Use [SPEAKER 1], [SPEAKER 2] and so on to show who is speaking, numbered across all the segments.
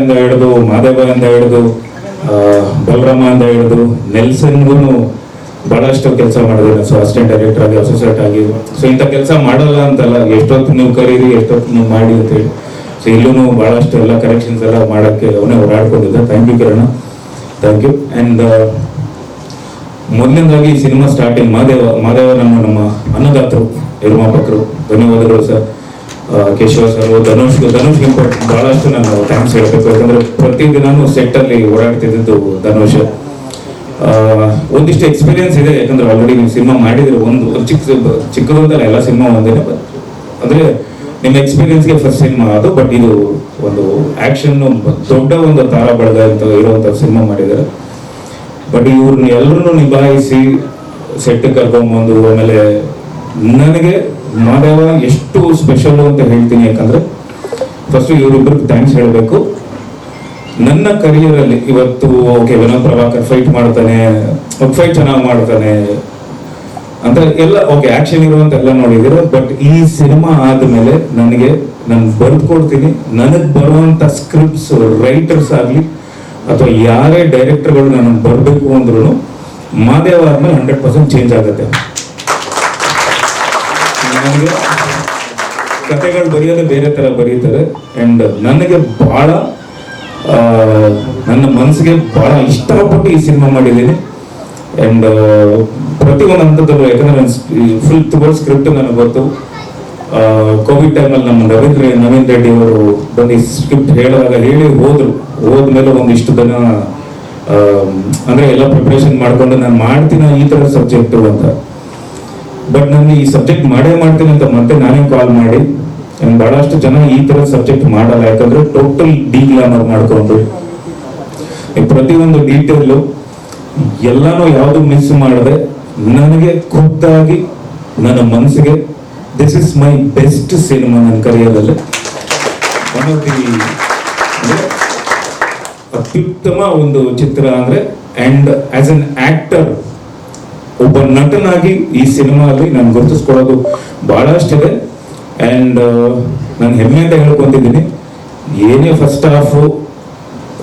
[SPEAKER 1] ಇಂದ ಹಿಡಿದು ಅಂತ ಹಿಡಿದು ಬಲರಾಮ ಅಂತ ಹಿಡಿದು ನೆಲ್ಸನ್ಗೂ ಬಹಳಷ್ಟು ಕೆಲಸ ಮಾಡಿದ್ರು ಸೊ ಅಸಿಸ್ಟೆಂಟ್ ಡೈರೆಕ್ಟರ್ ಆಗಿ ಅಸೋಸಿಯೇಟ್ ಆಗಿ. ಸೊ ಇಂಥ ಕೆಲಸ ಮಾಡಲ್ಲ ಅಂತಲ್ಲ, ಎಷ್ಟೊತ್ತು ನೀವು ಕರೀರಿ, ಎಷ್ಟೊತ್ತು ನೀವು ಮಾಡಿ ಅಂತೇಳಿ ಸೊ ಇಲ್ಲೂ ಬಹಳಷ್ಟು ಎಲ್ಲ ಕರೆಕ್ಷನ್ಸ್ ಎಲ್ಲ ಮಾಡೋಕ್ಕೆ ಅವನೇ ಓಡಾಡ್ಕೊಂಡಿದ್ದೆ. Thank you Kiran. Thank you and ಮೊದಲನೇದಾಗಿ ಸಿನಿಮಾ ಸ್ಟಾರ್ಟಿಂಗ್ ಮಾದೇವ ಮಾದೇವ ನಮ್ಮ ನಮ್ಮ ಅನ್ನದಾತರು ನಿರ್ಮಾಪಕರು, ಧನ್ಯವಾದಗಳು sir Keshava sir Dhanush Dhanush important ಬಹಳಷ್ಟು ನಾನು ಥ್ಯಾಂಕ್ಸ್ ಹೇಳಬೇಕು. ಯಾಕಂದ್ರೆ ಪ್ರತಿದಿನಾನು ಸೆಟ್ ಅಲ್ಲಿ ಓಡಾಡ್ತಿದ್ದು ಧನುಷ್. ಒಂದಿಷ್ಟು ಎಕ್ಸ್ಪೀರಿಯನ್ಸ್ ಇದೆ. ಯಾಕಂದ್ರೆ ಆಲ್ರೆಡಿ ನೀವು ಸಿನಿಮಾ ಮಾಡಿದ್ರೆ ಒಂದು ಚಿಕ್ಕ ಚಿಕ್ಕದಲ್ಲ ಎಲ್ಲ ಸಿನಿಮಾ ಒಂದೇನೆ ಅಂದ್ರೆ ನಿಮ್ಮ ಎಕ್ಸ್ಪೀರಿಯನ್ಸ್ಗೆ ಫಸ್ಟ್ ಸಿನಿಮಾ ಅದು ಬಟ್ ಇದು ಒಂದು ಆಕ್ಷನ್ ದೊಡ್ಡ ಒಂದು ತಾರ ಬಳಗ ಅಂತ ಇರುವಂತ ಸಿನಿಮಾ ಮಾಡಿದ್ದಾರೆ. ಬಟ್ ಇವ್ರನ್ನ ಎಲ್ಲರನ್ನು ನಿಭಾಯಿಸಿ ಸೆಟ್ ಕರ್ಕೊಂಡ್ಬಂದು ಆಮೇಲೆ ನನಗೆ ಮಾದೇವ ಎಷ್ಟು ಸ್ಪೆಷಲ್ ಅಂತ ಹೇಳ್ತೀನಿ ಯಾಕಂದ್ರೆ ಫಸ್ಟ್ ಇವರಿಬ್ಬರಿಗೆ ಥ್ಯಾಂಕ್ಸ್ ಹೇಳಬೇಕು. ನನ್ನ ಕರಿಯರ್ ಅಲ್ಲಿ ಇವತ್ತು ಓಕೆ ವಿನೋದ್ ಪ್ರಭಾಕರ್ ಫೈಟ್ ಮಾಡ್ತಾನೆ ಫೈಟ್ ಚೆನ್ನಾಗಿ ಮಾಡ್ತಾನೆ ಅಂತ ಎಲ್ಲ ಓಕೆ ಆಕ್ಷನ್ ಇರುವಂತ ಎಲ್ಲ ನೋಡಿದಿರ ಬಟ್ ಈ ಸಿನಿಮಾ ಆದ್ಮೇಲೆ ನನಗೆ, ನಾನು ಬರ್ದ್ಕೊಡ್ತೀನಿ ನನಗೆ ಬರುವಂತ ಸ್ಕ್ರಿಪ್ಟ್ಸ್ ರೈಟರ್ಸ್ ಆಗ್ಲಿ, ಅಥವಾ ಯಾರೇ ಡೈರೆಕ್ಟರ್ಗಳು ನನಗೆ ಬರಬೇಕು ಅಂದ್ರೂ ಮಾದೇವ ಆದ್ಮೇಲೆ ಹಂಡ್ರೆಡ್ ಪರ್ಸೆಂಟ್ ಚೇಂಜ್ ಆಗುತ್ತೆ. ನನಗೆ ಕತೆಗಳು ಬರೆಯೋದೇ ಬೇರೆ ತರ ಬರೀತಾರೆ. ಅಂಡ್ ನನಗೆ ಆ, ನನ್ನ ಮನಸ್ಸಿಗೆ ಬಹಳ ಇಷ್ಟಪಟ್ಟು ಈ ಸಿನಿಮಾ ಮಾಡಿದ್ದೀನಿ. ಅಂಡ್ ಪ್ರತಿಯೊಂದು ಹಂತದಲ್ಲೂ ಯಾಕಂದ್ರೆ ನನ್ನ ಫುಲ್ ತುಂಬ ಸ್ಕ್ರಿಪ್ಟ್ ನನಗೆ ಗೊತ್ತು. ಕೋವಿಡ್ ಟೈಮಲ್ಲಿ ನಮ್ಮ ರವೀಂದ್ರ ನವೀನ್ ರೆಡ್ಡಿ ಅವರು ಬಂದು ಈ ಸ್ಕ್ರಿಪ್ಟ್ ಹೇಳುವಾಗ ಹೇಳಿ ಹೋದ್ರು. ಹೋದ್ಮೇಲೆ ಒಂದಿಷ್ಟು ದಿನ ಅಂದರೆ ಎಲ್ಲ ಪ್ರಿಪ್ರೇಷನ್ ಮಾಡ್ಕೊಂಡು ನಾನು ಮಾಡ್ತೀನಿ ಈ ತರ ಸಬ್ಜೆಕ್ಟು ಅಂತ. ಬಟ್ ನಾನು ಈ ಸಬ್ಜೆಕ್ಟ್ ಮಾಡೇ ಮಾಡ್ತೀನಿ ಅಂತ ಮತ್ತೆ ನಾನೇ ಕಾಲ್ ಮಾಡಿ. ಬಹಳಷ್ಟು ಜನ ಈ ತರ ಸಬ್ಜೆಕ್ಟ್ ಮಾಡಲ್ಲ. ಯಾಕಂದ್ರೆ ಟೋಟಲ್ ಡಿಗ್ಲಾಮರ್ ಮಾಡ್ಕೊಂಡು ಪ್ರತಿ ಪ್ರತಿಯೊಂದು ಡೀಟೇಲು ಎಲ್ಲಾನು ಯಾವುದು ಮಿಸ್ ಮಾಡದೆ, ನನಗೆ ಖುದ್ದಾಗಿ ನನ್ನ ಮನಸ್ಸಿಗೆ this is my best cinema ನನ್ನ ಕರಿಯರಲ್ಲಿ ಒನ್ ಆಫ್ ಅತ್ಯುತ್ತಮ ಒಂದು ಚಿತ್ರ ಅಂದ್ರೆ ಅಂಡ್ ಆಸ್ ಅನ್ ಆಕ್ಟರ್ ಒಬ್ಬ ನಟನಾಗಿ ಈ ಸಿನಿಮಾದಲ್ಲಿ ನಾನು ಗುರುತಿಸ್ಕೊಳ್ಳೋದು ಬಹಳಷ್ಟಿದೆ. ಅಂಡ್ ನಾನು ಹೆಮ್ಮೆಯಿಂದ ಹೇಳ್ಕೊತಿದ್ದೀನಿ ಏನೇ ಫಸ್ಟ್ ಹಾಫ್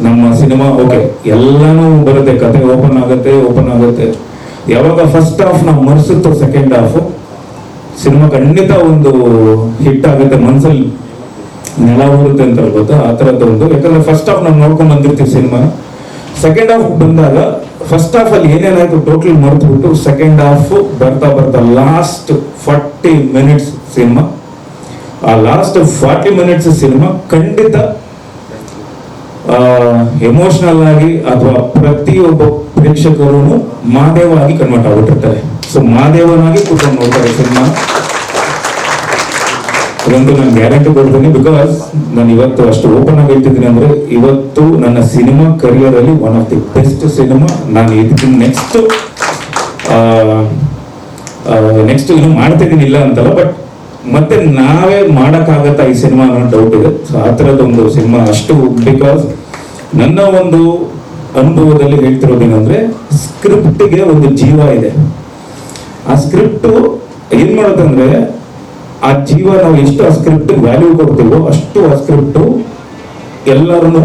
[SPEAKER 1] ನಮ್ಮ ಸಿನಿಮಾ ಓಕೆ ಎಲ್ಲಾನು ಬರುತ್ತೆ. ಕತೆ ಓಪನ್ ಆಗುತ್ತೆ ಓಪನ್ ಆಗುತ್ತೆ. ಯಾವಾಗ ಫಸ್ಟ್ ಹಾಫ್ ನಾವು ಮರ್ಸುತ್ತೋ ಸೆಕೆಂಡ್ ಹಾಫ್ ಸಿನಿಮಾ ಖಂಡಿತ ಒಂದು ಹಿಟ್ ಆಗುತ್ತೆ. ಮನ್ಸಲ್ಲಿ ನೆಲ ಊರುತ್ತೆ ಅಂತ ಗೊತ್ತಾ? ಆ ಥರದ್ದು ಒಂದು. ಯಾಕಂದ್ರೆ ಫಸ್ಟ್ ಹಾಫ್ ನಾವು ನೋಡ್ಕೊಂಡ್ ಬಂದಿರ್ತೀವಿ ಸಿನಿಮಾ ಸೆಕೆಂಡ್ ಹಾಫ್ ಬಂದಾಗ ಫಸ್ಟ್ ಹಾಫ್ ಅಲ್ಲಿ ಏನೇನಾಯ್ತು ಟೋಟಲ್ ಮರೆತುಬಿಟ್ಟು ಸೆಕೆಂಡ್ ಹಾಫ್ ಬರ್ತಾ ಬರ್ತಾ ಲಾಸ್ಟ್ ಫಾರ್ಟಿ ಮಿನಿಟ್ಸ್ ಸಿನಿಮಾ ಆ ಲಾಸ್ಟ್ ಫಾರ್ಟಿ ಮಿನಿಟ್ಸ್ ಸಿನಿಮಾ ಖಂಡಿತ ಎಮೋಷನಲ್ ಆಗಿ ಅಥವಾ ಪ್ರತಿಯೊಬ್ಬ ಪ್ರೇಕ್ಷಕರು ಮಾದೇವ ಆಗಿ ಕನ್ವರ್ಟ್ ಆಗ್ಬಿಟ್ಟಿರ್ತಾರೆ. ಸೊ ಮಾದೇವನಾಗಿ ಕೂತ್ಕೊಂಡು ನೋಡ್ತಾರೆ ಸಿನಿಮಾ ಇದಂತೂ ನಾನು ಗ್ಯಾರಂಟಿ ಕೊಡ್ತೀನಿ ಬಿಕಾಸ್ ನಾನು ಇವತ್ತು ಅಷ್ಟು ಓಪನ್ ಆಗಿ ಹೇಳ್ತಿದ್ದೀನಿ ಅಂದ್ರೆ ಇವತ್ತು ನನ್ನ ಸಿನಿಮಾ ಕರಿಯರ್ ಅಲ್ಲಿ one of the best cinema ನಾನು ಇದ್ದೀನಿ ನೆಕ್ಸ್ಟ್ ನೆಕ್ಸ್ಟ್ ಇನ್ನು ಮಾಡ್ತಿದ್ದೀನಿ ಇಲ್ಲ ಅಂತಲ್ಲ ಬಟ್ ಮತ್ತೆ ನಾವೇ ಮಾಡೋಕ್ಕಾಗತ್ತಾ ಈ ಸಿನಿಮಾ ಅನ್ನೋ ಡೌಟ್ ಇದೆ. ಸೊ ಆ ಥರದೊಂದು ಸಿನಿಮಾ ಅಷ್ಟು ಬಿಕಾಸ್ ನನ್ನ ಒಂದು ಅನುಭವದಲ್ಲಿ ಹೇಳ್ತಿರೋದೇನಂದ್ರೆ ಸ್ಕ್ರಿಪ್ಟ್ಗೆ ಒಂದು ಜೀವ ಇದೆ. ಆ ಸ್ಕ್ರಿಪ್ಟು ಏನ್ ಮಾಡುತ್ತಂದ್ರೆ ಆ ಜೀವ ನಾವು ಎಷ್ಟು ಆ ಸ್ಕ್ರಿಪ್ಟ್ ವ್ಯಾಲ್ಯೂ ಕೊಡ್ತೀವೋ ಅಷ್ಟು ಆ ಸ್ಕ್ರಿಪ್ಟ್ ಎಲ್ಲರನ್ನು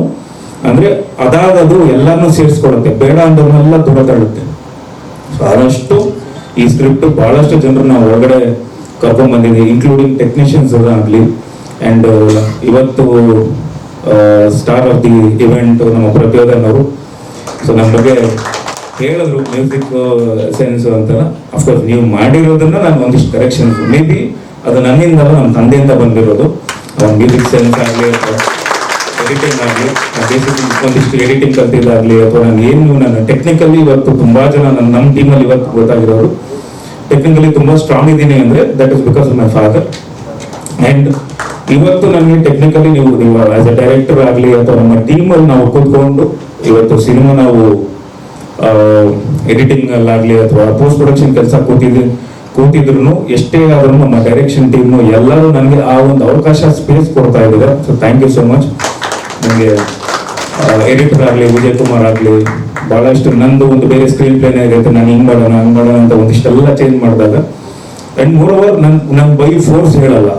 [SPEAKER 1] ಅಂದ್ರೆ ಅದಾಗದು ಎಲ್ಲರನ್ನೂ ಸೇರಿಸ್ಕೊಡುತ್ತೆ ಬೇಡ ಅಂದವ್ರನ್ನೆಲ್ಲ ದೂರ ತಳ್ಳುತ್ತೆ. ಆದಷ್ಟು ಈ ಸ್ಕ್ರಿಪ್ಟ್ ಬಹಳಷ್ಟು ಜನರು ನಾವು ಹೊರಗಡೆ ಕರ್ಕೊಂಡ್ ಬಂದಿದೆ ಇನ್ಕ್ಲೂಡಿಂಗ್ ಟೆಕ್ನಿಷಿಯನ್ಸ್ ಆಗಲಿ. ಅಂಡ್ ಇವತ್ತು ಸ್ಟಾರ್ ಆಫ್ ದಿ ಇವೆಂಟ್ ನಮ್ಮ ಪ್ರಚೋದನ್ ಅವರು. ಸೊ ನಮ್ಮ ಬಗ್ಗೆ ಹೇಳಿದ್ರು ಮ್ಯೂಸಿಕ್ ಸೆನ್ಸ್ ಅಂತ ಅಫ್ಕೋರ್ಸ್ ನೀವು ಮಾಡಿರೋದನ್ನ ನಾನು ಒಂದಿಷ್ಟು ಕರೆಕ್ಷನ್ಸ್ ಮೇ ಬಿ ಅದು ನನ್ನಿಂದ ನಮ್ಮ ತಂದೆಯಿಂದ ಬಂದಿರೋದು. ಮ್ಯೂಸಿಕ್ ಸೆನ್ಸ್ ಆಗಲಿ ಅಥವಾ ಎಡಿಟಿಂಗ್ ಆಗಲಿ ಬೇಸಿಕ್ ಒಂದಿಷ್ಟು ಎಡಿಟಿಂಗ್ ಕಲ್ತಿದ್ದಾಗಲಿ, ಅಥವಾ ನಾನು ಏನು ನನ್ನ ಟೆಕ್ನಿಕಲಿ ಇವತ್ತು ತುಂಬ ಜನ ನನ್ನ ನಮ್ಮ ಟೀಮಲ್ಲಿ ಇವತ್ತು ಗೊತ್ತಾಗಿರೋರು. ಟೆಕ್ನಿಕಲಿ ತುಂಬ ಸ್ಟ್ರಾಂಗ್ ಇದ್ದೀನಿ ಅಂದರೆ that is because of my father and ಇವತ್ತು ನನಗೆ ಟೆಕ್ನಿಕಲಿ ನೀವು ನೀವು ಆಸ್ ಅ ಡೈರೆಕ್ಟರ್ ಆಗಲಿ ಅಥವಾ ನಮ್ಮ ಟೀಮಲ್ಲಿ ನಾವು ಕೂತ್ಕೊಂಡು ಇವತ್ತು ಸಿನಿಮಾ ನಾವು ಎಡಿಟಿಂಗ್ ಅಲ್ಲಾಗ್ಲಿ ಅಥವಾ ಪೋಸ್ಟ್ ಪ್ರೊಡಕ್ಷನ್ ಕೆಲಸ ಕೂತಿದ್ವಿ. ಕೂತಿದ್ರು ಎಷ್ಟೇ ಆದ್ರೂ ನಮ್ಮ ಡೈರೆಕ್ಷನ್ ಟೀಮ್ ಎಲ್ಲರೂ ನನಗೆ ಆ ಒಂದು ಅವಕಾಶ ಸ್ಪೇಸ್ ಕೊಡ್ತಾ ಇದ್ದಾರೆ. So thank you so much ನನಗೆ ಎಡಿಟರ್ ಆಗಲಿ ವಿಜಯ್ ಕುಮಾರ್ ಆಗಲಿ, ಬಹಳಷ್ಟು ನಂದು ಒಂದು ಬೇರೆ ಸ್ಕ್ರೀನ್ ಪ್ಲೇನೇ ಇರುತ್ತೆ. ನಾನು ಹಿಂಗೆ ಮಾಡೋಣ, ಹಂಗೆ ಮಾಡೋಣ ಅಂತ ಒಂದಿಷ್ಟೆಲ್ಲ ಚೇಂಜ್ ಮಾಡಿದಾಗ. ಅಂಡ್ ಮೂರ್ ಓವರ್ ನನ್ ನನ್ನ ಬೈ ಫೋರ್ಸ್ ಹೇಳಲ್ಲ.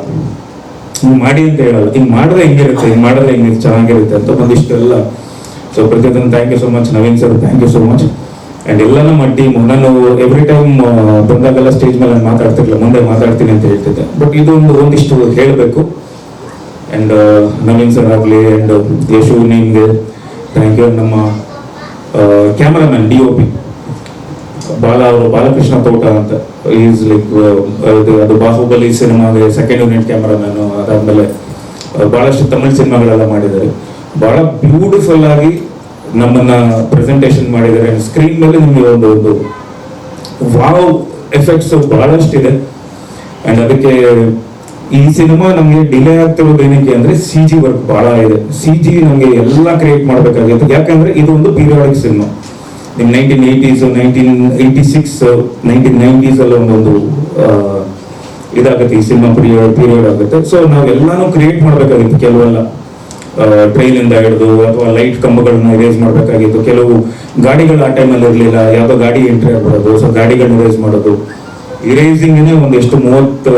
[SPEAKER 1] ಹಿಂಗೆ ಮಾಡಿ ಅಂತ ಹೇಳಲ್ಲ. ಹಿಂಗೆ ಮಾಡಿದ್ರೆ ಹಿಂಗಿರುತ್ತೆ, ಹಿಂಗೆ ಮಾಡಿದ್ರೆ ಹಿಂಗೆ ಚೆನ್ನಾಗಿರುತ್ತೆ ಅಂತ ಒಂದಿಷ್ಟೆಲ್ಲ. ಸೊ ಪ್ರತಿಯೊಂದು thank you so much Naveen sir thank you so much and ಎಲ್ಲ ನಮ್ಮ ಟೀಮ್ ನಾನು ಎವ್ರಿ ಟೈಮ್ ಬಂದಾಗೆಲ್ಲ ಸ್ಟೇಜ್ ಮೇಲೆ ನಾನು ಮಾತಾಡ್ತಿರ್ಲಿಲ್ಲ, ಮುಂದೆ ಮಾತಾಡ್ತೀನಿ ಅಂತ ಹೇಳ್ತಿದ್ದೆ. ಬಟ್ ಇದು ಒಂದು ಒಂದಿಷ್ಟು ಹೇಳಬೇಕು. ಅಂಡ್ ನವೀನ್ ಸರ್ ಆಗಲಿ ಅಂಡ್ ಯಶು ನಿಮ್ಗೆ ಥ್ಯಾಂಕ್ ಯು ನಮ್ಮ cameraman D O P Bala ಅವರು ಬಾಲಕೃಷ್ಣ ತೋಟ ಅಂತ. ಈಸ್ ಲೈಕ್ ಇದು ಅದು ಬಾಹುಬಲಿ ಸಿನಿಮಾಗೆ ಸೆಕೆಂಡ್ ಯೂನಿಟ್ ಕ್ಯಾಮರಾಮನ್ ಅದಾದ್ಮೇಲೆ ಭಾಳಷ್ಟು ತಮಿಳ್ ಸಿನಿಮಾಗಳೆಲ್ಲ ಮಾಡಿದ್ದಾರೆ. ಬಹಳ ಬ್ಯೂಟಿಫುಲ್ ಆಗಿ ನಮ್ಮನ್ನ ಪ್ರೆಸೆಂಟೇಷನ್ ಮಾಡಿದ್ದಾರೆ. ಸ್ಕ್ರೀನ್ ಮೇಲೆ ನಿಮಗೆ ಒಂದು ಒಂದು ವಾವ್ ಎಫೆಕ್ಟ್ಸ್ ಬಹಳಷ್ಟಿದೆ. ಅಂಡ್ ಅದಕ್ಕೆ ಈ ಸಿನಿಮಾ ನಮಗೆ ಡಿಲೇ ಆಗ್ತಿರೋದು ಏನಕ್ಕೆ ಅಂದ್ರೆ ಸಿ ಜಿ ವರ್ಕ್ ಬಹಳ ಇದೆ. ಸಿ ಜಿ ನಮಗೆ ಎಲ್ಲ ಕ್ರಿಯೇಟ್ ಮಾಡಬೇಕಾಗಿತ್ತು. ಯಾಕಂದ್ರೆ ಇದು ಒಂದು ಪೀರಿಯಾಡಿಕ್ ಸಿನಿಮಾ ನಿಮ್ nineteen eighties nineteen eighty six nineteen nineties ಅಲ್ಲಿ ಒಂದೊಂದು ಇದಾಗುತ್ತೆ ಈ ಸಿನಿಮಾ ಪೀರಿಯಡ್ ಪೀರಿಯಡ್ ಆಗುತ್ತೆ. ಸೊ ನಾವು ಎಲ್ಲಾನು ಕ್ರಿಯೇಟ್ ಮಾಡಬೇಕಾಗಿತ್ತು ಕೆಲವೆಲ್ಲ. ಟ್ರೈನ್ ಇಂದ ಹಿಡಿದು ಅಥವಾ ಲೈಟ್ ಕಂಬಗಳನ್ನ ರೇಸ್ ಮಾಡಬೇಕಾಗಿತ್ತು ಕೆಲವು ಗಾಡಿಗಳು ಆ ಟೈಮಲ್ಲಿ ಇರಲಿಲ್ಲ ಯಾವುದೋ ಗಾಡಿ ಎಂಟ್ರಿ ಆಗ್ಬಿಡೋದು ಸೊ ಗಾಡಿಗಳನ್ನ ರೇಸ್ ಮಾಡೋದು. ಇರೇಸಿಂಗ್ ಒಂದಿಷ್ಟು ಮೂವತ್ತು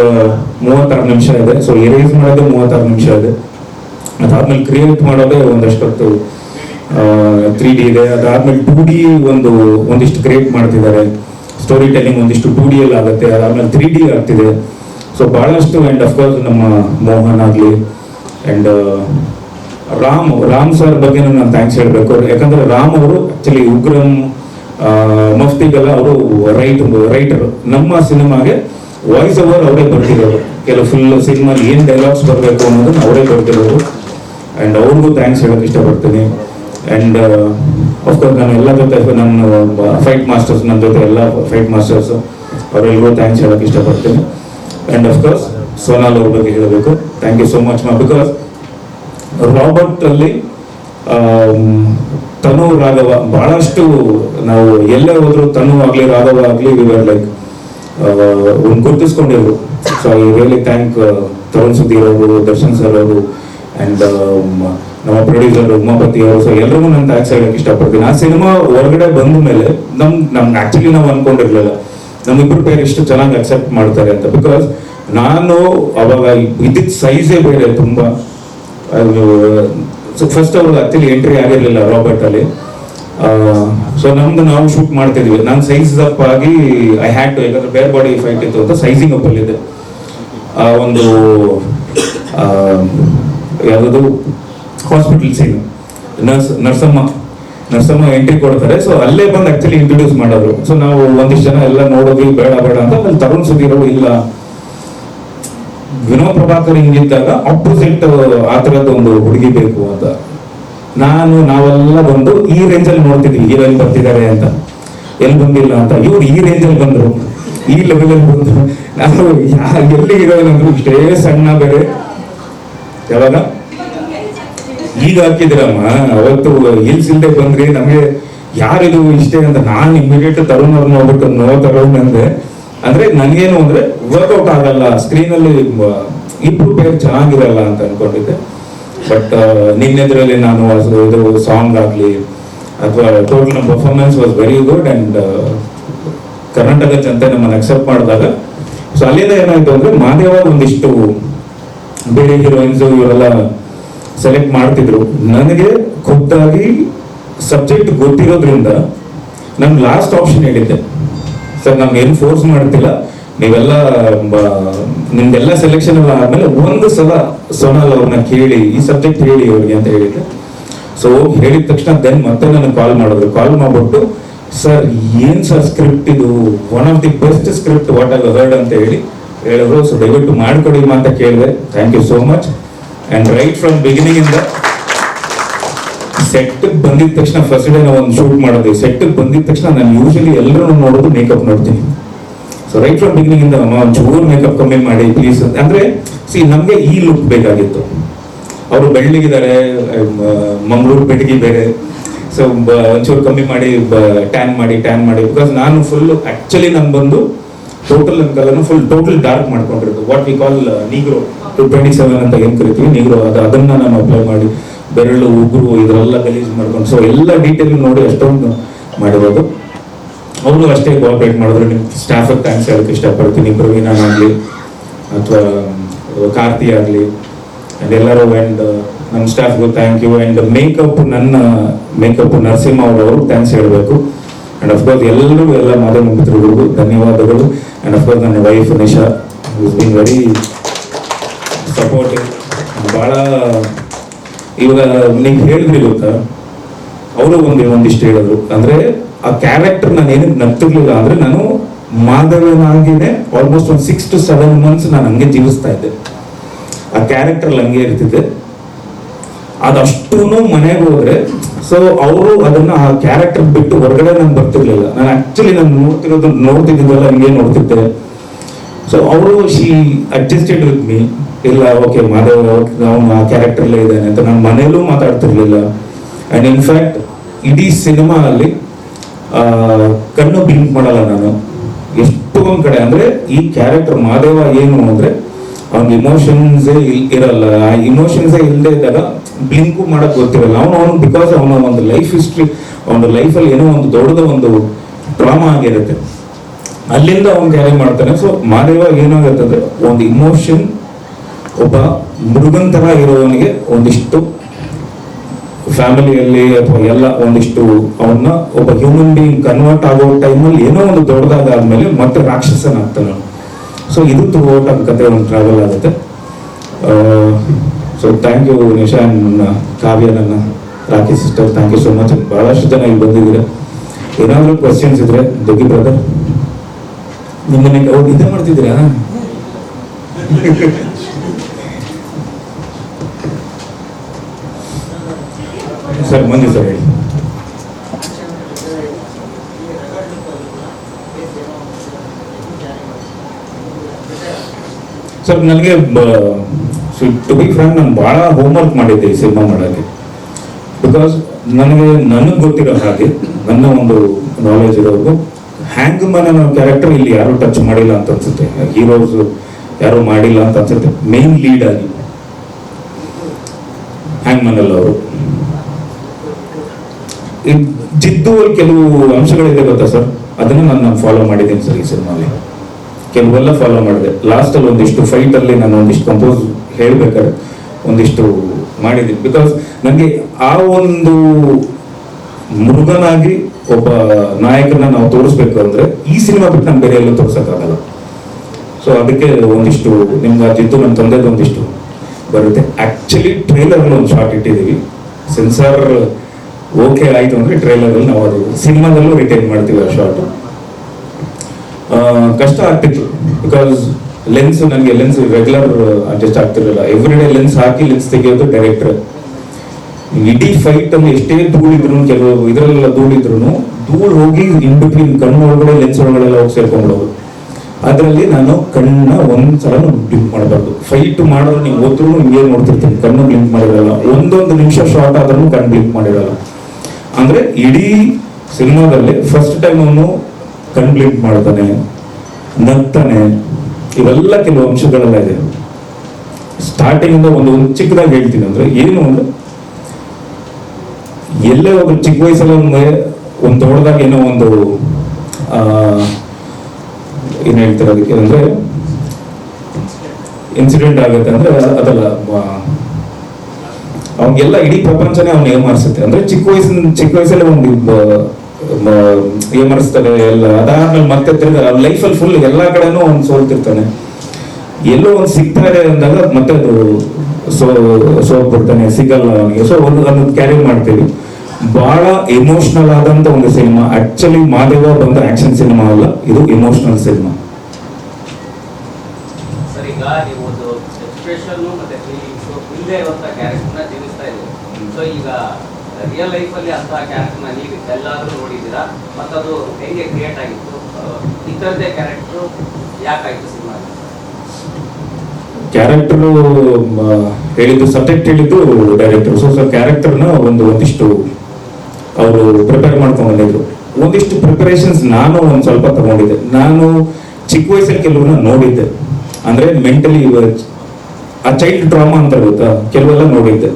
[SPEAKER 1] ಮೂವತ್ತ ಮೂವತ್ತಾರು ನಿಮಿಷ ಇದೆ. ಸೊ ಇರೇಸ್ ಮಾಡೋದೇ ಮೂವತ್ತಾರು ನಿಮಿಷ ಇದೆ. ಅದಾದ್ಮೇಲೆ ಕ್ರಿಯೇಟ್ ಮಾಡೋದೇ ಒಂದಷ್ಟೊತ್ತು ತ್ರೀ ಡಿ ಇದೆ. ಅದಾದ್ಮೇಲೆ ಟೂ ಡಿ ಒಂದು, ಒಂದಿಷ್ಟು ಕ್ರಿಯೇಟ್ ಮಾಡ್ತಿದ್ದಾರೆ. ಸ್ಟೋರಿ ಟೆಲ್ಲಿಂಗ್ ಒಂದಿಷ್ಟು ಟೂ ಡಿ ಅಲ್ಲಿ ಆಗುತ್ತೆ. ಅದಾದ್ಮೇಲೆ ತ್ರೀ ಡಿ ಆಗ್ತಿದೆ. ಸೊ ಬಹಳಷ್ಟು ಅಂಡ್ ಅಫ್ಕೋರ್ಸ್ ನಮ್ಮ ಮೋಹನ್ ಆಗಲಿ ಅಂಡ್ ರಾಮ್ ರಾಮ್ ಸರ್ ಬಗ್ಗೆ ನಾನು ಥ್ಯಾಂಕ್ಸ್ ಹೇಳಬೇಕು. ಯಾಕಂದ್ರೆ ರಾಮ್ ಅವರು ಆಕ್ಚುಲಿ ಉಗ್ರಂ ಮಸ್ತಿಗೆಲ್ಲ ಅವರು ರೈಟ್ ರೈಟರ್ ನಮ್ಮ ಸಿನಿಮಾಗೆ ವಾಯ್ಸ್ ಓವರ್ ಅವರೇ ಬರ್ತಿರೋರು. ಕೆಲವು ಫುಲ್ ಸಿನಿಮಾ ಏನು ಡೈಲಾಗ್ಸ್ ಬರಬೇಕು ಅನ್ನೋದನ್ನ ಅವರೇ ಬರ್ತಿರೋರು. ಅಂಡ್ ಅವ್ರಿಗೂ ಥ್ಯಾಂಕ್ಸ್ ಹೇಳೋಕೆ ಇಷ್ಟಪಡ್ತೀನಿ. ಅಂಡ್ ಅಫ್ಕೋರ್ಸ್ ನಾನು ಎಲ್ಲ ಜೊತೆ ನನ್ನ ಫೈಟ್ ಮಾಸ್ಟರ್ಸ್ ನನ್ನ ಜೊತೆ ಎಲ್ಲ ಫೈಟ್ ಮಾಸ್ಟರ್ಸ್ ಅವರೆಲ್ಲರಿಗೂ ಥ್ಯಾಂಕ್ಸ್ ಹೇಳೋಕೆ ಇಷ್ಟಪಡ್ತೀನಿ. ಅಂಡ್ ಅಫ್ಕೋರ್ಸ್ ಸೋನಾಲ್ ಅವ್ರ ಬಗ್ಗೆ ಹೇಳಬೇಕು. ಥ್ಯಾಂಕ್ ಯು ಸೋ ಮಚ್ ಮಾ ಬಿಕಾಸ್ ರಾಬರ್ಟ್ ಅಲ್ಲಿ ತನು ರಾಘವ ಬಹಳಷ್ಟು ನಾವು ಎಲ್ಲೇ ಹೋದ್ರು ತನು ಆಗ್ಲಿ, ರಾಘವ ಆಗ್ಲಿ ವಿವರ್ ಲೈಕ್ ಒಂದು ಗುರುತಿಸ್ಕೊಂಡಿದ್ರು so I really thank Tarun Sudhir ಅವರು, ದರ್ಶನ್ ಸರ್ ಅವರು ಅಂಡ್ ನಮ್ಮ ಪ್ರೊಡ್ಯೂಸರ್ ಉಮಾಪತಿ ಅವರು. ಸೊ ಎಲ್ಲರಿಗೂ ನಾನು ಥ್ಯಾಂಕ್ಸ್ ಹೇಳಕ್ ಇಷ್ಟಪಡ್ತೀನಿ. ಆ ಸಿನಿಮಾ ಹೊರಗಡೆ ಬಂದ ಮೇಲೆ ನಮ್ ನಮ್ಗೆ ಆಕ್ಚುಲಿ ನಾವು ಅನ್ಕೊಂಡಿರ್ಲಿಲ್ಲ. ನಮ್ಮಿಬ್ರು ಪೇರ್ ಎಷ್ಟು ಚೆನ್ನಾಗಿ ಅಕ್ಸೆಪ್ಟ್ ಮಾಡ್ತಾರೆ ಅಂತ. ಬಿಕಾಸ್ ನಾನು ಅವಾಗ ಇದ್ದಿದ್ದ ಸೈಜೇ ಬೇರೆ ತುಂಬಾ. ಫಸ್ಟ್ ಅವರು ಆಕ್ಚುಲಿ ಎಂಟ್ರಿ ಆಗಿರಲಿಲ್ಲ ರಾಬರ್ಟ್ ಅಲ್ಲಿ. ಸೊ ನಮ್ದು ನಾವು ಶೂಟ್ ಮಾಡ್ತಿದ್ವಿ. ನಾನು ಸೈಜ್ ಅಪ್ ಆಗಿ ಐ ಹ್ಯಾಡ್ ಟು ಯಾಕಂದ್ರೆ ಬೇರೆ ಬಾಡಿ ಫೈಟ್ ಇತ್ತು ಅಂತ ಸೈಜಿಂಗ್ ಅಪ್ ಅಲ್ಲಿ ಇದೆ ಆ, ಒಂದು ಯಾವ್ದು ಹಾಸ್ಪಿಟಲ್ ಸೀನ್ ನರ್ಸ್ ನರ್ಸಮ್ಮ. ನರ್ಸಮ್ಮ ಎಂಟ್ರಿ ಕೊಡ್ತಾರೆ. ಸೊ ಅಲ್ಲೇ ಬಂದು ಆಕ್ಚುಲಿ ಇಂಟ್ರೊಡ್ಯೂಸ್ ಮಾಡೋರು. ಸೊ ನಾವು ಒಂದಿಷ್ಟು ಜನ ಎಲ್ಲ ನೋಡೋದು, ಬೇಡ ಬೇಡ ಅಂತ. ಆಮೇಲೆ ತರುಣ್ ಸುದೀರ್ ಇಲ್ಲ. ವಿನೋದ್ ಪ್ರಭಾಕರ್ ಹಿಂಗಿದ್ದಾಗ ಆಪೋಸಿಟ್ ಆ ಥರದ ಒಂದು ಹುಡುಗಿ ಬೇಕು ಅಂತ. ನಾನು, ನಾವೆಲ್ಲ ಬಂದು ಈ ರೇಂಜ್ ಅಲ್ಲಿ ನೋಡ್ತಿದ್ವಿ, ಹೀರೋಯಿನ್ ಬರ್ತಿದ್ದಾರೆ ಅಂತ. ಎಲ್ಲಿ ಬಂದಿಲ್ಲ ಅಂತ. ಇವ್ರು ಈ ರೇಂಜ್ ಅಲ್ಲಿ ಬಂದ್ರು. ಈ ಲೆವೆಲ್ ಅಲ್ಲಿ ಬಂದ್ರು ಯಾ- ಎಲ್ಲಿ ಅಂದ್ರು ಇಷ್ಟೇ ಸಣ್ಣ ಬೇರೆ. ಯಾವಾಗ? ಈಗ ಹಾಕಿದಿರಮ್ಮ ಅವತ್ತು ಇಲ್ಸ್ ಇಲ್ದೆ ಬಂದ್ರಿ, ನಮಗೆ ಯಾರಿದು ಇಷ್ಟೇ ಅಂತ. ನಾನು ಇಮಿಡಿಯೇಟ್ ತರುಣ್ ಅವ್ರನ್ನ ಹೋಗ್ಬಿಟ್ಟು ನೋ ತರುಣ್ ಅಂದ್ರೆ ಅಂದ್ರೆ ನನ್ಗೇನು ಅಂದ್ರೆ ವರ್ಕೌಟ್ ಆಗಲ್ಲ ಸ್ಕ್ರೀನ್ ಅಲ್ಲಿ ಮ- ಇಬ್ರು ಪೇರ್ ಚೆನ್ನಾಗಿರಲ್ಲ ಅಂತ ಅನ್ಕೊಂಡಿದ್ದೆ. ಬಟ್ ನಿನ್ನೆದ್ರಲ್ಲಿ ನಾನು ಇದು ಸಾಂಗ್ ಆಗ್ಲಿ, ಅಥವಾ ಟೋಟಲ್ ನಮ್ಮ performance was very good and Karnataka ಜನತೆ ನಮ್ಮನ್ನು ಅಕ್ಸೆಪ್ಟ್ ಮಾಡಿದಾಗ ಸೊ ಅಲ್ಲಿಂದ ಏನಾಯ್ತು ಅಂದ್ರೆ ಮಾದೇವ ಒಂದಿಷ್ಟು ಬೇರೆ ಹೀರೋಯಿನ್ಸ್ ಇವರೆಲ್ಲ ಸೆಲೆಕ್ಟ್ ಮಾಡ್ತಿದ್ರು. ನನಗೆ ಖುದ್ದಾಗಿ ಸಬ್ಜೆಕ್ಟ್ ಗೊತ್ತಿರೋದ್ರಿಂದ ನಾನು ಲಾಸ್ಟ್ ಆಪ್ಷನ್ ಹೇಳಿದ್ದೆ. ಸರ್ ನಮ್ಗೆ ಏನು ಫೋರ್ಸ್ ಮಾಡ್ತಿಲ್ಲ. ನೀವೆಲ್ಲ ನಿಮ್ದೆಲ್ಲ ಸೆಲೆಕ್ಷನ್ ಎಲ್ಲ ಆದ್ಮೇಲೆ ಒಂದು ಸಲ ಸೋನಲ್ ಅವ್ರನ್ನ ಕೇಳಿ, ಈ ಸಬ್ಜೆಕ್ಟ್ ಹೇಳಿ ಅವ್ರಿಗೆ ಅಂತ ಹೇಳಿದ್ದೆ. ಸೊ ಹೇಳಿದ ತಕ್ಷಣ ದೆನ್ ಮತ್ತೆ ನನಗೆ ಕಾಲ್ ಮಾಡಿದ್ರು. ಕಾಲ್ ಮಾಡ್ಬಿಟ್ಟು, ಸರ್, ಏನ್ ಸರ್ ಸ್ಕ್ರಿಪ್ಟ್ ಇದು? One of the best script what I heard ಅಂತ ಹೇಳಿ ಹೇಳಿದ್ರು. ಸೊ ದಯವಿಟ್ಟು ಮಾಡ್ಕೊಡಿ ಅಂತ ಕೇಳಿದೆ. Thank you so much and right from beginning ಇಂದ ಸೆಟ್ ಬಂದಿದ ತಕ್ಷಣ ಫಸ್ಟ್ ಡೇ ನಾವು ಒಂದು ಶೂಟ್ ಮಾಡೋದು ಸೆಟ್ ಬಂದಿದ ತಕ್ಷಣ ನಾನು ಯೂಶಲಿ ಎಲ್ಲರೂ ನೋಡೋದು ಮೇಕಪ್ ನೋಡ್ತೀನಿ. ಸೊ ರೈಟ್ ಫ್ರಮ್ ಬಿಗಿನಿಂಗ್ ಇಂದ ಜೋರ್ ಮೇಕಪ್ ಕಮ್ಮಿ ಮಾಡಿ ಪ್ಲೀಸ್ ಅಂದ್ರೆ ಸಿ ನಮಗೆ ಈ ಲುಕ್ ಬೇಕಾಗಿತ್ತು. ಅವರು ಬೆಳ್ಳಿಗಿದ್ದಾರೆ ಮಂಗಳೂರು ಬೆಟಗಿ ಬೇರೆ. ಸೊ ಒಂಚೂರು ಕಮ್ಮಿ ಮಾಡಿ ಟ್ಯಾನ್ ಮಾಡಿ ಟ್ಯಾನ್ ಮಾಡಿ ಬಿಕಾಸ್ ನಾನು ಫುಲ್ ಆಕ್ಚುಲಿ ನಾನು ಬಂದು ಟೋಟಲ್ ನನ್ನ ಫುಲ್ ಟೋಟಲ್ ಡಾರ್ಕ್ ಮಾಡ್ಕೊಂಡಿರೋದು. What we call negro to twenty seven ಅಂತ ಏನ್ ಕರಿತೀವಿ? ನೀಗ್ರೋ ಅದು, ಅದನ್ನ ನಾನು ಅಪ್ಲೈ ಮಾಡಿ, ಬೆರಳು, ಉಗುರು, ಇದರೆಲ್ಲ ಗಲೀಜ್ ಮಾಡ್ಕೊಂಡು ಸೊ ಎಲ್ಲ ಡೀಟೇಲ್ ನೋಡಿ ಅಷ್ಟೊಂದು ಮಾಡಿರೋದು. ಅವರು ಅಷ್ಟೇ ಕೋಆಪರೇಟ್ ಮಾಡಿದ್ರು. ನಿಮ್ಮ ಸ್ಟಾಫ್ ಥ್ಯಾಂಕ್ಸ್ ಹೇಳಕ್ಕೆ ಇಷ್ಟಪಡ್ತೀನಿ. ಪ್ರವೀಣ್ ಆಗಲಿ ಅಥವಾ ಕಾರ್ತಿ ಆಗಲಿ ಆ್ಯಂಡ್ ಎಲ್ಲರೂ ಆ್ಯಂಡ್ ನಮ್ಮ ಸ್ಟಾಫ್ಗೂ ಥ್ಯಾಂಕ್ ಯು ಆ್ಯಂಡ್ ಮೇಕಪ್ ನನ್ನ ಮೇಕಪ್ ನರಸಿಂಹ ಅವರು ಥ್ಯಾಂಕ್ಸ್ ಹೇಳಬೇಕು. ಆ್ಯಂಡ್ ಅಫ್ಕೋರ್ಸ್ ಎಲ್ಲರೂ ಎಲ್ಲ ಮಾಧ್ಯಮ ಮಿತ್ರರಿಗೂ ಧನ್ಯವಾದಗಳು. ಆ್ಯಂಡ್ ಅಫ್ಕೋರ್ಸ್ ನನ್ನ wife Nisha is been very supportive ಭಾಳ ಇವಾಗ ನೀವು ಹೇಳಿದ್ರಿ ಗೊತ್ತಾ? ಅವರು ಒಂದು ಒಂದಿಷ್ಟು ಹೇಳಿದ್ರು. ಅಂದ್ರೆ ಆ ಕ್ಯಾರೆಕ್ಟರ್ ನಾನು ಏನಕ್ಕೆ ನಂಬ್ತಿರ್ಲಿಲ್ಲ ಅಂದ್ರೆ ನಾನು ಮಾಧವನಾಗಿನೇ ಆಲ್ಮೋಸ್ಟ್ ಒಂದು ಸಿಕ್ಸ್ ಟು ಸೆವೆನ್ ಮಂತ್ಸ್ ನಾನು ಹಂಗೆ ಜೀವಿಸ್ತಾ ಇದ್ದೆ. ಆ ಕ್ಯಾರೆಕ್ಟರ್ ಹಂಗೆ ಇರ್ತಿದ್ದೆ. ಅದಷ್ಟೂ ಮನೆಗೆ ಹೋದ್ರೆ ಸೊ ಅವರು ಅದನ್ನ ಆ ಕ್ಯಾರೆಕ್ಟರ್ ಬಿಟ್ಟು ಹೊರಗಡೆ ನಾನು ಬರ್ತಿರ್ಲಿಲ್ಲ. ನಾನು ಆಕ್ಚುಲಿ ನಾನು ನೋಡ್ತಿರೋದು, ನೋಡ್ತಿದ್ದಿದ್ದಲ್ಲ ಹಿಂಗೆ ನೋಡ್ತಿದ್ದೆ. ಸೊ ಅವರು ಶಿ ಅಡ್ಜಸ್ಟೆಡ್ ವಿತ್ ಮೀ ಇಲ್ಲ ಓಕೆ ಮಾಧವ್ ಅವನು ಆ ಕ್ಯಾರೆಕ್ಟರ್ಲೇ ಇದ್ದಾನೆ ಅಂತ ನಾನು ಮನೆಯಲ್ಲೂ ಮಾತಾಡ್ತಿರ್ಲಿಲ್ಲ. ಅಂಡ್ ಇನ್ಫ್ಯಾಕ್ಟ್ ಇಡೀ ಸಿನಿಮಾ ಅಲ್ಲಿ ಕಣ್ಣು ಬ್ಲಿಂಕ್ ಮಾಡಲ್ಲ ನಾನು. ಎಷ್ಟು ಒಂದ್ ಕಡೆ ಅಂದ್ರೆ ಈ ಕ್ಯಾರೆಕ್ಟರ್ ಮಾದೇವ ಏನು ಅಂದ್ರೆ ಅವ್ನ ಇಮೋಷನ್ಸ್ ಇರಲ್ಲ. ಆ ಇಮೋಷನ್ಸ್ ಇಲ್ಲದೆ ಇದ್ದಾಗ ಬ್ಲಿಂಕು ಮಾಡಕ್ ಗೊತ್ತಿರಲ್ಲ. ಅವನು ಅವನು ಬಿಕಾಸ್ ಅವನ ಒಂದು ಲೈಫ್ ಹಿಸ್ಟ್ರಿ ಅವನ ಲೈಫಲ್ಲಿ ಏನೋ ಒಂದು ದೊಡ್ಡದ ಒಂದು ಡ್ರಾಮಾ ಆಗಿರುತ್ತೆ. ಅಲ್ಲಿಂದ ಅವ್ನು ಕ್ಯಾರಿ ಮಾಡ್ತಾನೆ. ಸೊ ಮಾದೇವ ಏನಾಗುತ್ತೆ ಅಂದ್ರೆ ಒಂದು ಇಮೋಷನ್ ಒಬ್ಬ ಮೃಗನ್ ತರ ಇರೋವನಿಗೆ ಒಂದಿಷ್ಟು ಫ್ಯಾಮಿಲಿಯಲ್ಲಿ ಅಥವಾ ಎಲ್ಲ ಒಂದಿಷ್ಟು ಅವನ್ನ ಒಬ್ಬ ಹ್ಯೂಮನ್ ಬೀಯಿಂಗ್ ಕನ್ವರ್ಟ್ ಆಗೋ ಟೈಮಲ್ಲಿ ಏನೋ ಒಂದು ದೊಡ್ಡದಾದ್ಮೇಲೆ ಮತ್ತೆ ರಾಕ್ಷಸನಾಗ್ತಾನೆ ಸೊ ಇದು ಥ್ರೂ ಔಟ್ ಕತೆ ಒಂದು ಟ್ರಾವೆಲ್ ಆಗುತ್ತೆ. ಸೊ ಥ್ಯಾಂಕ್ ಯು ನಿಶಾ ನನ್ನ ಕಾವ್ಯ ನನ್ನ Rakhi sister thank you so much ಬಹಳಷ್ಟು ಜನ ಇಲ್ಲಿ ಬಂದಿದ್ದೀರಾ. ಏನಾದರೂ ಕ್ವಶನ್ಸ್ ಇದ್ರೆ ದೊಡ್ಡಿ ಬ್ರದರ್ ನಿಮ್ಮನೆ ಅವ್ರು ಇದೇ ಮಾಡ್ತಿದ್ದೀರಾ? Sir Manju sir. ಹೇಳಿ ಸರ್, ನನಗೆ ಟು ಬಿ ಫ್ರೆಂಡ್ ನಾನು ಭಾಳ ಹೋಮ್ವರ್ಕ್ ಮಾಡಿದ್ದೆ ಈ ಸಿನಿಮಾ ಮಾಡೋಕ್ಕೆ. ಬಿಕಾಸ್ ನನಗೆ ನನಗೆ ಗೊತ್ತಿರೋ ಹಾಗೆ, ನನ್ನ ಒಂದು ನಾಲೆಜ್ ಇರೋದು, ಹ್ಯಾಂಗ್ ಮನ್ ಕ್ಯಾರೆಕ್ಟರ್ ಇಲ್ಲಿ ಯಾರು ಟಚ್ ಮಾಡಿಲ್ಲ ಅಂತ ಅನ್ಸುತ್ತೆ. ಹೀರೋಸ್ ಯಾರು ಮಾಡಿಲ್ಲ ಅಂತ ಅನ್ಸುತ್ತೆ. ಮೇನ್ ಲೀಡ್ ಆಗಿ. ಹ್ಯಾಂಗ್ ಮನ್ ಅವರು ಈ ಜಿದ್ದು ಕೆಲವು ಅಂಶಗಳಿದೆ ಗೊತ್ತಾ ಸರ್? ಅದನ್ನು ನಾನು ಫಾಲೋ ಮಾಡಿದ್ದೀನಿ ಸರ್ ಈ ಸಿನಿಮಾಲಿ. ಕೆಲವೆಲ್ಲ ಫಾಲೋ ಮಾಡಿದೆ. ಲಾಸ್ಟಲ್ಲಿ ಒಂದಿಷ್ಟು ಫೈಟ್ ಅಲ್ಲಿ ನಾನು ಒಂದಿಷ್ಟು ಕಂಪೋಸ್ ಹೇಳ್ಬೇಕಾದ್ರೆ ಒಂದಿಷ್ಟು ಮಾಡಿದ್ದೀನಿ. ಬಿಕಾಸ್ ನನಗೆ ಆ ಒಂದು ಮೃಗನಾಗಿ ಒಬ್ಬ ನಾಯಕನ ನಾವು ತೋರಿಸ್ಬೇಕು ಅಂದ್ರೆ ಈ ಸಿನಿಮಾ ಬಿಟ್ಟು ನಾನು ಬೇರೆ ಎಲ್ಲೂ ತೋರ್ಸಕ್ಕಾಗಲ್ಲ. ಸೊ ಅದಕ್ಕೆ ಒಂದಿಷ್ಟು ನಿಮ್ಗೆ ಜಿದ್ದು ನನ್ನ ತಂದೆದು ಒಂದಿಷ್ಟು ಬರುತ್ತೆ. ಆ್ಯಕ್ಚುಲಿ ಟ್ರೈಲರ್ ಒಂದು ಶಾರ್ಟ್ ಇಟ್ಟಿದ್ದೀವಿ. ಸೆನ್ಸಾರ್ ಓಕೆ ಆಯ್ತು ಅಂದ್ರೆ ಟ್ರೈಲರಲ್ಲಿ ನಾವು ಅದು ಸಿನಿಮಾದಲ್ಲೂ ರಿಟೈನ್ ಮಾಡ್ತೀವಿ ಆ ಶಾರ್ಟ್ ಕಷ್ಟ ಆಗ್ತಿತ್ತು ಬಿಕಾಸ್ ಲೆನ್ಸ್ ನನಗೆ ಲೆನ್ಸ್ ರೆಗ್ಯುಲರ್ ಅಡ್ಜಸ್ಟ್ ಆಗ್ತಿರಲಿಲ್ಲ. ಎವ್ರಿ ಡೇ ಲೆನ್ಸ್ ಹಾಕಿ ಲೆನ್ಸ್ ತೆಗೆಯೋದು ಡೈರೆಕ್ಟರ್ ಇಡೀ ಫೈಟ್ ಅಲ್ಲಿ ಎಷ್ಟೇ ಧೂಳಿದ್ರು, ಕೆಲವು ಇದರಲ್ಲೆಲ್ಲ ಧೂಳಿದ್ರು ಧೂಳು ಹೋಗಿ ಇನ್ ಬಿಟ್ವೀನ್ ಕಣ್ಣು ಒಳಗಡೆ ಲೆನ್ಸ್ ಒಳಗಡೆ ಹೋಗಿ ಸೇರ್ಕೊಂಡ್ಬಿಡೋದು ಅದರಲ್ಲಿ ನಾನು ಕಣ್ಣ ಒಂದ್ಸಲ ಬ್ಲಿಂಕ್ ಮಾಡಬಾರ್ದು. ಫೈಟ್ ಮಾಡೋದು ನೀವು ಓದ್ರು ಹಿಂಗೆ ನೋಡ್ತಿರ್ತೀನಿ. ಕಣ್ಣು ಬ್ಲಿಂಕ್ ಮಾಡಿರಲ್ಲ. ಒಂದೊಂದು ನಿಮಿಷ ಶಾರ್ಟ್ ಆದ್ರೂ ಕಣ್ಣು ಬ್ಲಿಂಕ್ ಮಾಡಿರಲ್ಲ. ಅಂದ್ರೆ ಇಡೀ ಸಿನಿಮಾದಲ್ಲಿ ಫಸ್ಟ್ ಟೈಮ್ ಅವನು ಕಣ್ ಬ್ಲಿಂಕ್ ಮಾಡ್ತಾನೆ, ನಗ್ತಾನೆ. ಇವೆಲ್ಲ ಕೆಲವು ಅಂಶಗಳೆಲ್ಲ ಇದೆ. ಸ್ಟಾರ್ಟಿಂಗ್ ಇಂದ ಒಂದು ಒಂದು ಚಿಕ್ಕದಾಗಿ ಹೇಳ್ತೀನಿ ಅಂದ್ರೆ ಏನು ಅಂದ್ರೆ ಎಲ್ಲೇ ಒಬ್ಬರು ಚಿಕ್ಕ ವಯಸ್ಸಲ್ಲಿ ಒಂದು ಒಂದು ದೊಡ್ಡದಾಗ ಏನೋ ಒಂದು ಏನ್ ಹೇಳ್ತಾರೆ ಅದಕ್ಕೆ ಅಂದ್ರೆ ಇನ್ಸಿಡೆಂಟ್ ಆಗುತ್ತೆ ಅಂದ್ರೆ ಅದಲ್ಲ ಅವನಿಗೆಲ್ಲ ಇಡೀ ಪ್ರಪಂಚನೇ ಅವ್ನು ಏಮಾರಿಸುತ್ತೆ ಅಂದ್ರೆ ಚಿಕ್ಕ ವಯಸ್ಸಿನ ಚಿಕ್ಕ ವಯಸ್ಸಲ್ಲೇ ಒಂದು ಏಮಾರಿಸ್ತಾರೆ ಎಲ್ಲ ಅದಾದ್ಮೇಲೆ ಮತ್ತೆ ತಿರ್ಗ ಲೈಫಲ್ಲಿ ಫುಲ್ ಎಲ್ಲಾ ಕಡೆನೂ ಅವ್ನು ಸೋಲ್ತಿರ್ತಾನೆ. ಎಲ್ಲೋ ಒಂದು ಸಿಗ್ತಾರೆ ಅಂದಾಗ ಮತ್ತೆ ಅದು ಸೋ ಸೋಲ್ಬಿಡ್ತಾನೆ ಸಿಗಲ್ಲ ಅವನಿಗೆ. ಸೊ ಒಂದು ಅನ್ನೋದು ಕ್ಯಾರಿ ಮಾಡ್ತೀವಿ. ಬಹಳ ಎಮೋಷನಲ್ ಆದಂತ ಒಂದು ಸಿನಿಮಾ. ಆಕ್ಚುಲಿ ಮಾದೇವ ಬಂದ ಆಕ್ಷನ್ ಸಿನಿಮಾ ಅಲ್ಲ. ಇದು ಎಮೋಷನಲ್ ಸಿನಿಮಾ
[SPEAKER 2] ಸರಿ, ಈಗ ನೀವು ಒಂದು ಎಕ್ಸ್ಪ್ರೆಷನ್ ಮತ್ತೆ ಇಲ್ಲದೆ ಇರುವಂತ ಕ್ಯಾರೆಕ್ಟರ್ ಸೊ ಈಗ ರಿಯಲ್ ಲೈಫ್ ಅಲ್ಲಿ ಅಂತ ಕ್ಯಾರೆಕ್ಟರ್ನ ನೀವು ಎಲ್ಲಾದರೂ ನೋಡಿದ್ದೀರಾ? ಮತ್ತು ಅದು ಹೆಂಗೆ ಕ್ರಿಯೇಟ್ ಆಗಿತ್ತು? ಇತರದೇ ಕ್ಯಾರೆಕ್ಟರ್ ಯಾಕಾಯ್ತು ಸಿನಿಮಾ
[SPEAKER 1] ಕ್ಯಾರೆಕ್ಟರ್ ಹೇಳಿದ್ದು ಸಬ್ಜೆಕ್ಟ್ ಹೇಳಿದ್ದು ಡೈರೆಕ್ಟರ್ ಸೊ ಸೊ ಕ್ಯಾರೆಕ್ಟರ್ನ ಒಂದು ಒಂದಿಷ್ಟು ಅವರು ಪ್ರಿಪೇರ್ ಮಾಡ್ಕೊಂಡು ಬಂದಿದ್ರು. ಒಂದಿಷ್ಟು ಪ್ರಿಪರೇಷನ್ಸ್ ನಾನು ಒಂದು ಸ್ವಲ್ಪ ತಗೊಂಡಿದ್ದೆ. ನಾನು ಚಿಕ್ಕ ವಯಸ್ಸಲ್ಲಿ ಕೆಲವನ್ನ ನೋಡಿದ್ದೆ. ಅಂದ್ರೆ ಮೆಂಟಲಿ ಆ ಚೈಲ್ಡ್ ಡ್ರಾಮಾ ಅಂತ ಗೊತ್ತಾ ಕೆಲವೆಲ್ಲ ನೋಡಿದ್ದೆ.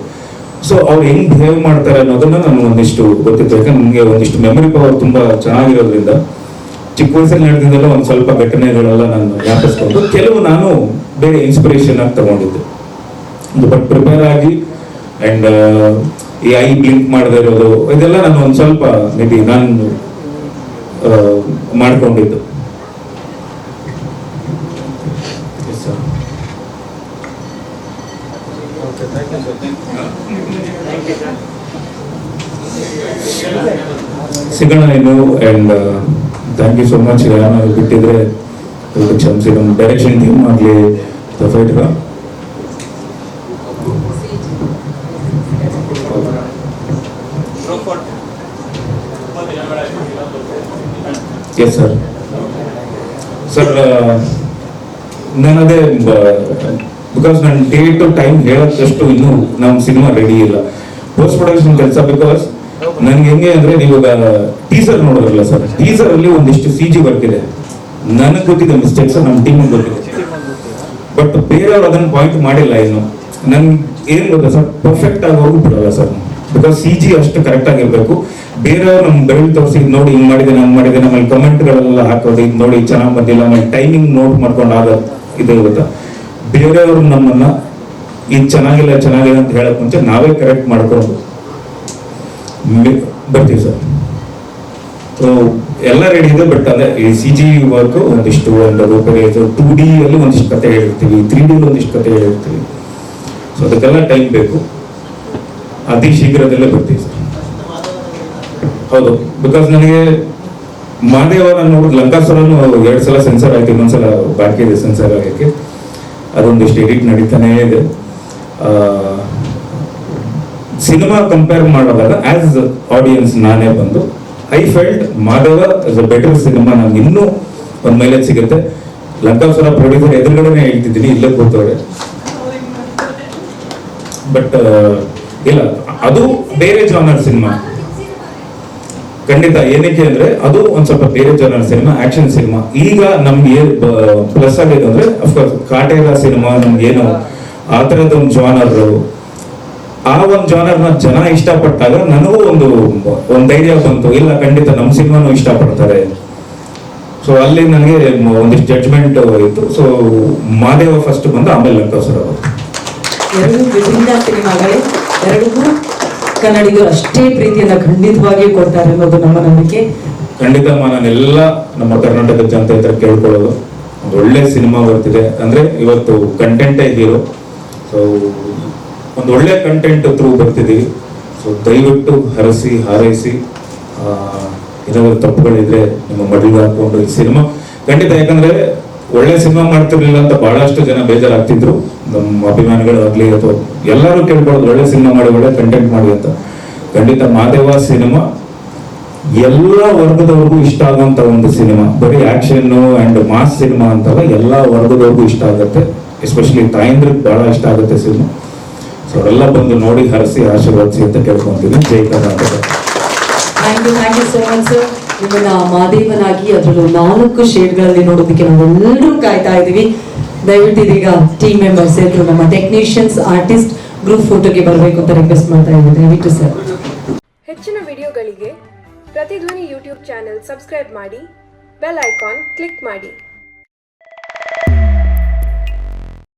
[SPEAKER 1] ಸೊ ಅವ್ರು ಹೆಂಗ್ ಬಿಹೇವ್ ಮಾಡ್ತಾರೆ ಅನ್ನೋದನ್ನ ನಾನು ಒಂದಿಷ್ಟು ಗೊತ್ತಿತ್ತು. ಯಾಕಂದ್ರೆ ನನಗೆ ಒಂದಿಷ್ಟು ಮೆಮೊರಿ ಪವರ್ ತುಂಬಾ ಚೆನ್ನಾಗಿರೋದ್ರಿಂದ ಚಿಕ್ಕ ವಯಸ್ಸಲ್ಲಿ ನಡೆದಿದ್ದೆಲ್ಲ ಒಂದು ಸ್ವಲ್ಪ ಘಟನೆಗಳೆಲ್ಲ ನಾನು ಜ್ಞಾಪಿಸ್ಕೊಂಡು ಕೆಲವು ನಾನು ಬೇರೆ ಇನ್ಸ್ಪಿರೇಷನ್ ಆಗಿ ತಗೊಂಡಿದ್ದೆ. ಬಟ್ ಪ್ರಿಪೇರ್ ಆಗಿ ಅಂಡ್ ಈ ಐ ಬ್ಲಿಂಕ್ ಮಾಡದೇ ಇರೋದು, ಇದೆಲ್ಲ ನಾನು ಒಂದು ಸ್ವಲ್ಪ ಮೇ ನಾನು ಮಾಡ್ಕೊಂಡಿದ್ದು. ಸಿಗೋಣ ಇನ್ನು and thank you so much ಯಾರು ಬಿಟ್ಟಿದ್ರೆ ದಯವಿಟ್ಟು ಕ್ಷಮಿಸಿ ನಮ್ಮ ಡೈರೆಕ್ಷನ್ ಟೀಮ್ ಆಗಲಿ ಫೈಟರ್ ಎಸ್ ಸರ್ ಸರ್ ನಾನು ಅದೇ ಬಿಕಾಸ್ ನಾನು ಡೇ ಟು ಟೈಮ್ ಹೇಳೋದಷ್ಟು ಇನ್ನೂ ನಮ್ಮ ಸಿನಿಮಾ ರೆಡಿ ಇಲ್ಲ. ಪೋಸ್ಟ್ ಪ್ರೊಡಕ್ಷನ್ ಕೆಲಸ ಬಿಕಾಸ್ ನನ್ಗೆ ಹೆಂಗೆ ಅಂದ್ರೆ ನೀವು ಟೀಸರ್ ನೋಡೋದಿಲ್ಲ ಸರ್ ಟೀಸರ್ ಅಲ್ಲಿ ಒಂದಿಷ್ಟು ಸಿ ಜಿ ಇದೆ ನನಗೆ ಗೊತ್ತಿದೆ ಮಿಸ್ಟೇಕ್ಸ್ ನಮ್ಮ ಟೀಮ್ ಗೊತ್ತಿದೆ. ಬಟ್ ಬೇರೆಯವ್ರು ಅದನ್ನ ಪಾಯಿಂಟ್ ಮಾಡಿಲ್ಲ ಇನ್ನು. ನನ್ಗೆ ಏನ್ ಗೊತ್ತಾ ಸರ್ ಪರ್ಫೆಕ್ಟ್ ಆಗಿ ಹೋಗಿ ಬಿಡಲ್ಲ ಸರ್ ಬಿಕಾಸ್ ಸಿ ಜಿ ಅಷ್ಟು ಕರೆಕ್ಟ್ ಆಗಿರ್ಬೇಕು. ಬೇರೆಯವ್ರು ನಮ್ಮ ಬೆರಳು ತೋರಿಸಿ, ಇದು ನೋಡಿ, ಹಿಂಗ್ ಮಾಡಿದೆ ಹಂಗ್ ಮಾಡಿದೆ. ನಮ್ಮಲ್ಲಿ ಕಮೆಂಟ್ಗಳೆಲ್ಲ ಹಾಕೋದು, ಇದು ನೋಡಿ, ಚೆನ್ನಾಗಿ ಬಂದಿಲ್ಲ. ಆಮೇಲೆ ಟೈಮಿಂಗ್ ನೋಟ್ ಮಾಡ್ಕೊಂಡು ಆಗ ಇದು ಗೊತ್ತಾ? ಬೇರೆಯವರು ನಮ್ಮನ್ನ ಇದು ಚೆನ್ನಾಗಿಲ್ಲ ಚೆನ್ನಾಗಿಲ್ಲ ಅಂತ ಹೇಳಕ್ ಮುಂಚೆ ನಾವೇ ಕರೆಕ್ಟ್ ಮಾಡ್ಕೊಂಡು ಬರ್ತೀವಿ ಸರ್. ಎಲ್ಲ ರೆಡಿ ಇದೆ ಬಟ್ ಅಂದ್ರೆ ಈ ಸಿ ಜಿ ವರ್ಕ್ ಒಂದಿಷ್ಟು ಒಂದು ಟೂ ಡಿ ಅಲ್ಲಿ ಒಂದಿಷ್ಟು ಕತೆ ಹೇಳಿರ್ತೀವಿ ತ್ರೀ ಡಿ ಒಂದಿಷ್ಟು ಕತೆ ಹೇಳಿರ್ತೀವಿ. ಸೊ ಅದಕ್ಕೆಲ್ಲ ಟೈಮ್ ಬೇಕು. ಅತಿ ಶೀಘ್ರದಲ್ಲೇ ಬರ್ತೀವಿ ಸರ್. ಹೌದು ಬಿಕಾಸ್ ನನಗೆ ಮಾದೇವರ ನೋಡಿ ಲಂಕಾಸುರನು ಎರಡು ಸಲ ಸೆನ್ಸರ್ ಆಯ್ತು, ಇನ್ನೊಂದ್ಸಲ ಬಾಕಿ ಇದೆ ಸೆನ್ಸರ್ ಆಗಕ್ಕೆ. ಅದೊಂದಿಷ್ಟು ಎಡಿಟ್ ನಡೀತಾನೆ ಇದೆ. ಸಿನಿಮಾ ಕಂಪೇರ್ ಮಾಡುವಾಗ ಆಸ್ ಆಡಿಯನ್ಸ್ ನಾನೇ ಬಂದು I felt Madhava is a better cinema ನಮ್ಗೆ ಇನ್ನೂ ಒಂದು ಮೇಲೆ ಸಿಗುತ್ತೆ. ಲಂಕಾಸುರ ಪ್ರೊಡ್ಯೂಸರ್ ಎದುರುಗಡೆನೆ ಹೇಳ್ತಿದ್ದೀನಿ, ಇಲ್ಲೇ ಕೂತವ್ರೆ. ಬಟ್ ಇಲ್ಲ, ಅದು ಬೇರೆ ಜಾನರ್ ಸಿನಿಮಾ. ಖಂಡಿತ, ಏನಕ್ಕೆ ಅಂದ್ರೆ ಅದು ಒಂದ್ ಸ್ವಲ್ಪ ಬೇರೆ ಜನರ ಸಿನಿಮಾ ಆಕ್ಷನ್ ಸಿನಿಮಾ ಈಗ ನಮ್ಗೆ ಪ್ಲಸ್ ಆಗಿದೆ ಅಂದ್ರೆ ಅಫ್ಕೋರ್ಸ್ ಕಾಟೇರ ಸಿನಿಮಾ ನಮ್ಗೆ ಏನು, ಆ ತರದ ಒಂದು ಜಾನರ್ ಆ ಒಂದು ಜಾನರ್ನ ಜನ ಇಷ್ಟಪಟ್ಟಾಗ ನನಗೂ ಒಂದು ಒಂದು ಧೈರ್ಯ ಬಂತು. ಇಲ್ಲ, ಖಂಡಿತ ನಮ್ಮ ಸಿನಿಮಾನು ಇಷ್ಟಪಡ್ತಾರೆ. ಸೊ ಅಲ್ಲಿ ನನಗೆ ಒಂದಿಷ್ಟು ಜಡ್ಜ್ಮೆಂಟ್ ಇತ್ತು. ಸೊ ಮಾದೇವ ಫಸ್ಟ್ ಬಂದು ಆಮೇಲೆ ಲಂಕಾಸುರ ಅವರು.
[SPEAKER 3] ಎರಡು ವಿಭಿನ್ನ ಸಿನಿಮಾಗಳೇ ಎರಡೂ ಕನ್ನಡಿಗರು ಅಷ್ಟೇ ಪ್ರೀತಿಯನ್ನ ಖಂಡಿತವಾಗಿಯೂ ಕೊಡ್ತಾರೆ ಅನ್ನೋದು ನಮ್ಮ ನಂಬಿಕೆ.
[SPEAKER 1] ಖಂಡಿತ ನಾನೆಲ್ಲ ನಮ್ಮ ಕರ್ನಾಟಕದ ಜನತೆ ಹತ್ರ ಕೇಳ್ಕೊಳ್ಳೋದು. ಒಂದು ಒಳ್ಳೆ ಸಿನಿಮಾ ಬರ್ತಿದೆ. ಅಂದ್ರೆ ಇವತ್ತು ಕಂಟೆಂಟೇ ಹೀರೋ ಸೊ ಒಂದು ಒಳ್ಳೆ ಕಂಟೆಂಟ್ ಥ್ರೂ ಬರ್ತಿದ್ದೀವಿ. ಸೊ ದಯವಿಟ್ಟು ಹರಸಿ, ಹಾರೈಸಿ ಏನಾದ್ರು ತಪ್ಪುಗಳಿದ್ರೆ ನಿಮ್ಮ ಮಡಿಗೆ ಹಾಕೊಂಡು ಈ ಸಿನಿಮಾ. ಖಂಡಿತ, ಯಾಕಂದ್ರೆ ಒಳ್ಳೆ ಸಿನಿಮಾ ಮಾಡ್ತಿರ್ಲಿಲ್ಲ ಅಂತ ಬಹಳಷ್ಟು ಜನ ಬೇಜಾರಾಗ್ತಿದ್ರು. ನಮ್ಮ ಅಭಿಮಾನಿಗಳು ಆಗ್ಲಿ ಅಥವಾ ಎಲ್ಲರೂ ಕೇಳ್ಕೊಳ್ಳೋದು ಒಳ್ಳೆ ಸಿನಿಮಾ ಮಾಡಿ, ಒಳ್ಳೆ ಕಂಟೆಂಟ್ ಮಾಡಿ ಅಂತ. ಖಂಡಿತ ಮಾದೇವ ಸಿನಿಮಾ ಎಲ್ಲ ವರ್ಗದವ್ರಿಗೂ ಇಷ್ಟ ಆಗುವಂತ ಒಂದು ಸಿನಿಮಾ. ಬರೀ ಆಕ್ಷನ್ ಅಂಡ್ ಮಾಸ್ ಸಿನಿಮಾ ಅಂತಲ್ಲ, ಎಲ್ಲ ವರ್ಗದವ್ರಿಗೂ ಇಷ್ಟ ಆಗುತ್ತೆ. ಎಸ್ಪೆಷಲಿ ತಾಯಂದ್ರಿಗೆ ಬಹಳ ಇಷ್ಟ ಆಗುತ್ತೆ ಸಿನಿಮಾ. ಸೊ ಅವರೆಲ್ಲ ಬಂದು ನೋಡಿ, ಹರಸಿ, ಆಶೀರ್ವಾದಿಸಿ ಅಂತ ಕೇಳ್ಕೊಂತೀನಿ. ಜೈ ಕರ್ನಾಟಕ.
[SPEAKER 3] ಥ್ಯಾಂಕ್ ಯು ಥ್ಯಾಂಕ್ ಮಾದೇವನಾಗಿ, ಅದರಲ್ಲೂ ನಾಲ್ಕು ಶೇಡ್ಗಳಲ್ಲಿ ನೋಡೋದಕ್ಕೆ ನಾವೆಲ್ಲರೂ ಕಾಯ್ತಾ ಇದ್ದೀವಿ. ದಯವಿಟ್ಟು ಇದೀಗ ಟೀಮ್ ಮೆಂಬರ್ಸ್ ಎಲ್ಲರೂ ನಮ್ಮ ಟೆಕ್ನಿಷಿಯನ್ಸ್ ಆರ್ಟಿಸ್ಟ್ ಗ್ರೂಪ್ ಫೋಟೋಗೆ ಬರಬೇಕು ಅಂತ ರಿಕ್ವೆಸ್ಟ್ ಮಾಡ್ತಾ ಇದ್ದೀನಿ ದಯವಿಟ್ಟು ಸರ್
[SPEAKER 4] ಹೆಚ್ಚಿನ ವಿಡಿಯೋಗಳಿಗೆ ಪ್ರತಿಧ್ವನಿ ಯೂಟ್ಯೂಬ್ ಚಾನೆಲ್ ಸಬ್ಸ್ಕ್ರೈಬ್ ಮಾಡಿ ಬೆಲ್ ಐಕಾನ್ ಕ್ಲಿಕ್ ಮಾಡಿ.